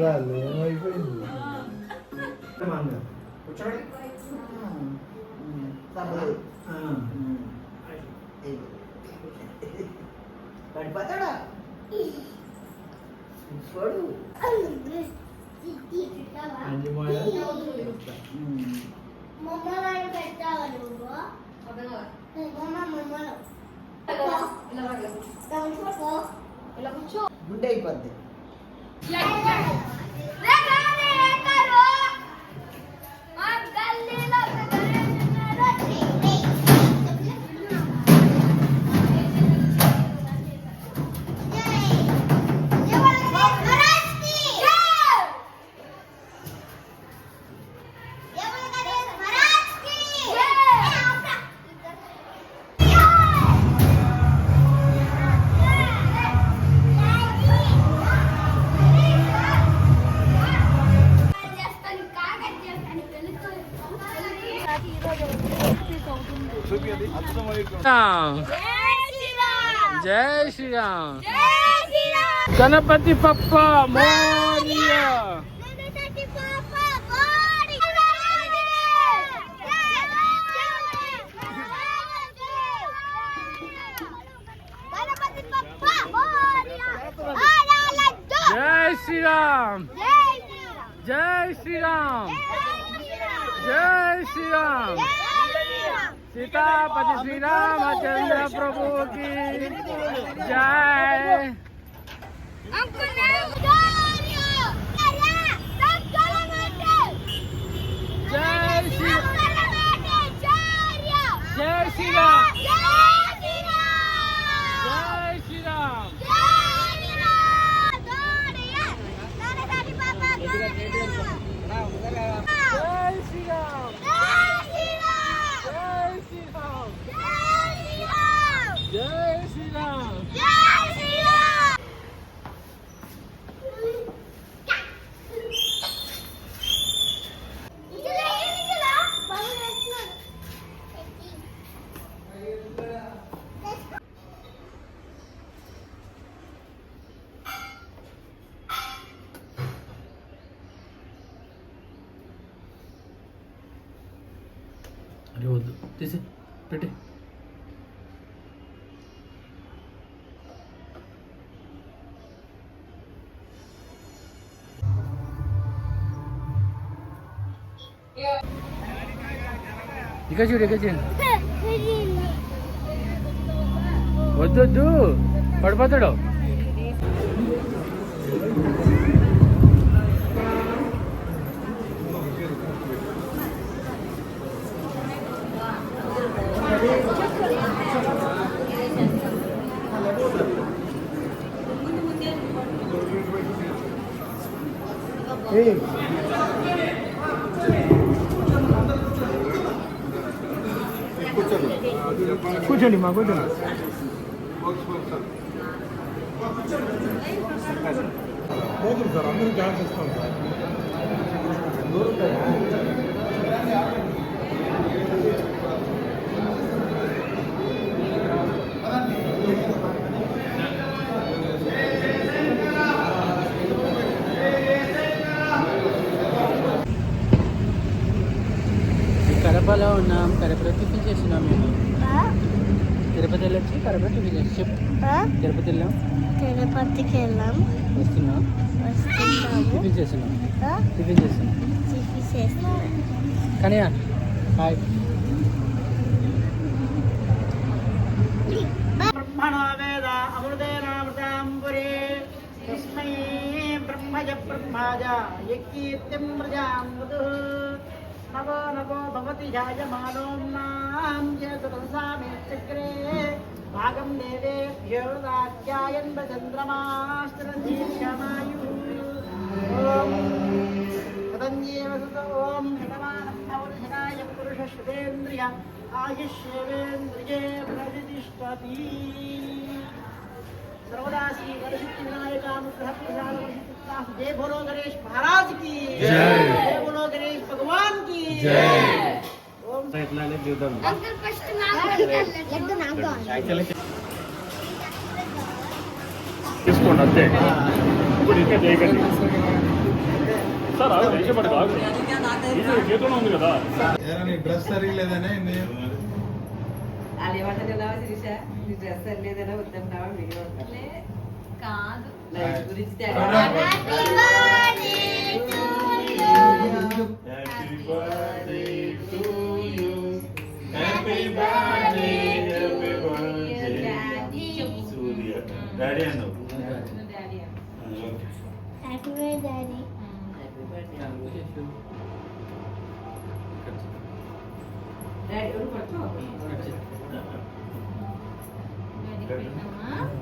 Hi ఏమైపోయింది పడిపోతాడా చూడు మమ్మల్ని పెట్టావా Jaisiram. Jaisiram. Jaisiram. Ganapati Papa Jai Sri Ram Jai Sri Ram Jai Sri Ram Jai Sri Ram સીતાપતિ Shri Ramchandra પ્રભુ કી જય. જય. అరే వద్దు తీసి పెట్టి ఇక చూడు ఇక చూడు వద్దు వద్దు పడిపోతాడు కూర్చోండి మా కూర్చోండి. పోతుంది సార్ అందరూ ఛాన్స్ ఇస్తాం సార్ కడపలో ఉన్నాం కడపలో టిఫిన్ చేస్తున్నాం మేము. తిరుపతి వెళ్ళొచ్చి కడపలో టిఫిన్ చేసి చెప్పు. తిరుపతి వెళ్ళాం. తిరుపతికి వెళ్ళాం. వస్తున్నాం. టిఫిన్ చేస్తున్నాం. టిఫిన్ చేస్తున్నాం. కానీ హాయ్ బ్రహ్మణో వేద అమృతేనామృతాంబురే. తస్మై బ్రహ్మజ नवो नवो भवति जायमानोन्नां चक्रे। भागं देवेभ्यो तदञ्जीव सुत आयुष्येवेन्द्रिये प्रतिष्ठति सर्वदा श्री गणेश विनायकानुग्रह प्रसाद जय गणेश महाराज की। जय। ఎట్లానే చూద్దాం తీసుకోండి అంతే ఇప్పుడు ఇంకా చేయకండి సార్ ఆగు నిజపడి కాదు. చేతిలో ఉంది కదా డ్రెస్ సరిగలేదనే డ్రెస్ సరిలేదనే వద్దన్నావా కాదు గురించి you. Happy birthday to you. Happy birthday, happy birthday. Surya. Daddy and Daddy. Happy birthday, Daddy. Happy birthday. Daddy, what about you? Daddy, what about you?